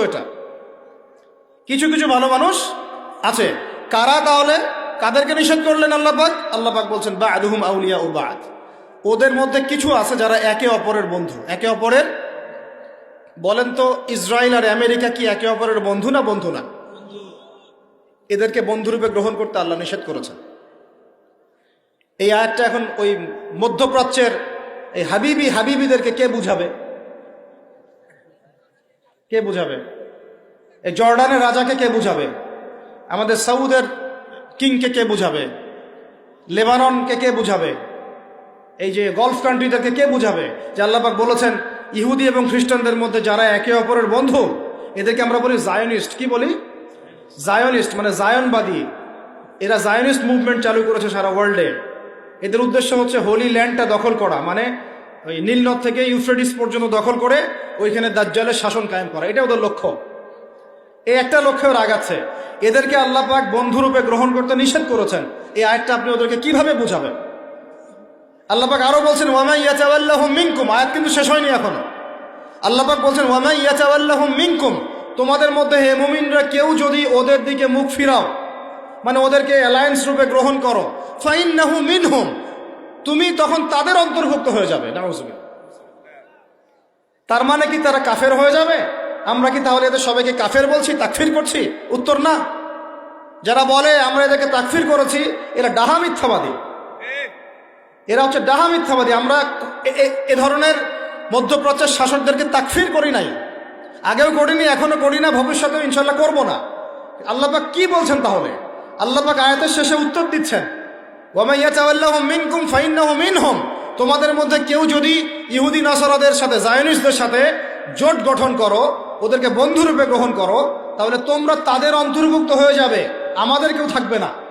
এটা। কিছু কিছু ভালো মানুষ আছে। কারা তাহলে? কাদেরকে নিষেধ করলেন আল্লাপাক আল্লাপাক বলছেন বা আদহুম আউলিয়া ও বাদ। ওদের মধ্যে কিছু আছে যারা একে অপরের বন্ধু। একে অপরের? বলেন তো, ইসরায়েল আর আমেরিকা কি একে অপরের বন্ধু না বন্ধু না? এদেরকে বন্ধুরূপে গ্রহণ করতে আল্লাহ নিষেধ করেছেন। এই আয়াতটা এখন ওই মধ্যপ্রাচ্যের এই হাবিবি হাবিবিদেরকে কে বুঝাবে? কে বুঝাবে? এই জর্ডানের রাজাকে কে বুঝাবে? আমাদের সাউদের কিংকে কে বুঝাবে? লেবাননকে কে বুঝাবে? এই যে গলফ কান্ট্রিদেরকে কে বুঝাবে? যে আল্লাপাক বলেছেন, ইহুদি এবং খ্রিস্টানদের মধ্যে যারা একে অপরের বন্ধু, এদেরকে আমরা বলি জায়নিস্ট। কি বলি? জায়নিস্ট মানে জায়নবাদী। এরা জায়নিস্ট মুভমেন্ট চালু করেছে সারা ওয়ার্ল্ডে। এদের উদ্দেশ্য হচ্ছে হোলি ল্যান্ডটা দখল করা মানে ওই নীলনদ থেকে ইউফ্রেডিস পর্যন্ত দখল করে ওইখানে দাজ্জালের শাসন কায়েম করা। এটা ওদের লক্ষ্য। এই একটা লক্ষ্যে ওরা আগাচ্ছে এদেরকে আল্লাহ পাক বন্ধুরূপে গ্রহণ করতে নিষেধ করেছেন। এই আয়াতটা আপনি ওদেরকে কীভাবে বুঝাবেন? আল্লাহ পাক আরও বলছেন ওয়ামা ইয়াচাওয়াল্লাহ মিনকুম আয়াত কিন্তু শেষ হয়নি এখনও। আল্লাহ পাক বলছেন ওয়ামা ইয়াচাওয়াল্লাহ মিনকুম তোমাদের মধ্যে হে মুমিনরা কেউ যদি ওদের দিকে মুখ ফিরাও মানে ওদেরকে অ্যালায়েন্স রূপে গ্রহণ করো ফাইন নাহু মিনহুম। তুমি তখন তাদের অন্তর্ভুক্ত হয়ে যাবে তার মানে কি তারা কাফের হয়ে যাবে? আমরা কি তাহলে এদের সবাইকে কাফের বলছি, তাকফির করছি? উত্তর না। যারা বলে, আমরা এদেরকে তাকফির করেছি, এরা ডাহা মিথ্যাবাদী। এরা হচ্ছে ডাহা মিথ্যাবাদী। আমরা এ- ধরনের মধ্যপ্রাচ্যের শাসকদেরকে তাকফির করি নাই। আগেও করিনি, এখনও করি না, ভবিষ্যতেও ইনশাল্লাহ করব না। আল্লাপাক কি বলছেন তাহলে? আল্লাপাক আয়াতের শেষে উত্তর দিচ্ছেন। ওয়ামাইয়াচাওয়াল্লাহুম মিনকুম ফাইন্নাহু মিনহুম। তোমাদের মধ্যে কেউ যদি ইহুদি নাসরাদের সাথে জায়নিসদের সাথে জোট গঠন করো, ওদেরকে বন্ধুরূপে গ্রহণ করো, তাহলে তোমরা তাদের অন্তর্ভুক্ত হয়ে যাবে। আমাদের কেউ থাকবে না।